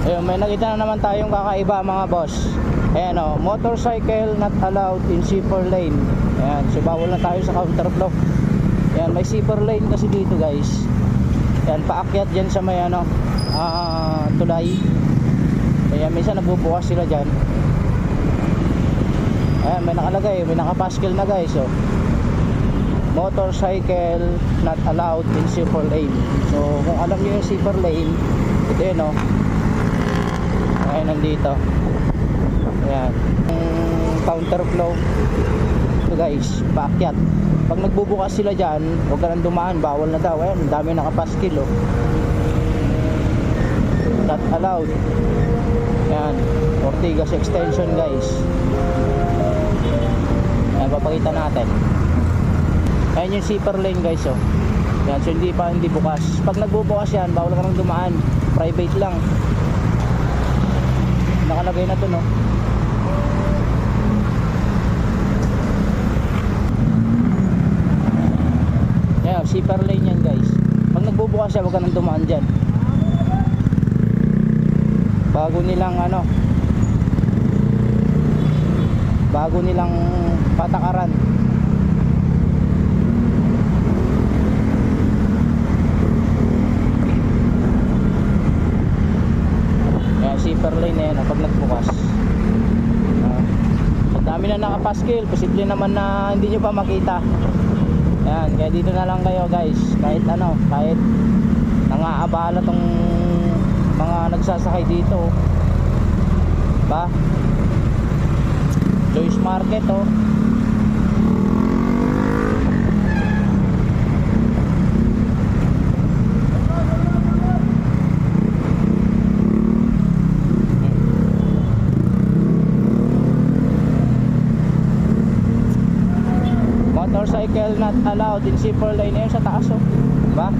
Ayun, may nakita na naman tayong kakaiba mga boss. Ayan o, motorcycle not allowed in zipper lane. Ayan, so bawal na tayo sa counterflow. Ayan, may zipper lane kasi dito guys. Ayan, paakyat dyan sa may ano, ah, tulay. Ayan, minsan nagbubukas sila dyan. Ayan, may nakalagay, may nakapaskil na guys. So, motorcycle not allowed in zipper lane. So, kung alam niyo yung zipper lane, ito yun o. Ayan, nandito. Ayan. Counterflow. Ito guys, paakyat. Pag nagbubukas sila dyan, huwag ka nang dumaan, bawal na daw. Ayan, dami nakapaskil oh. Not allowed. Ayan, Ortigas extension guys. Ayan, papakita natin. Ayan yung zipper lane guys oh. Yan, so hindi pa hindi bukas. Pag nagbubukas yan, bawal ka nang dumaan. Private lang. Nakalagay na to no. Yan, zipper lane yan guys. Pag nagbubukas siya, huwag ka nang dumaan dyan. Bago nilang ano, bago nilang patakaran. Zipper lane na yan ah, pag nagbukas. Ah, Ang dami na nakapaskil, posible naman na hindi nyo pa makita. Yan, kaya dito na lang kayo guys. Kahit ano, kahit nangaabala tong mga nagsasakay dito. Ba? Choice Market oh. Motorcycle not allowed in zipper lane Ayun sa taas oh. Ba?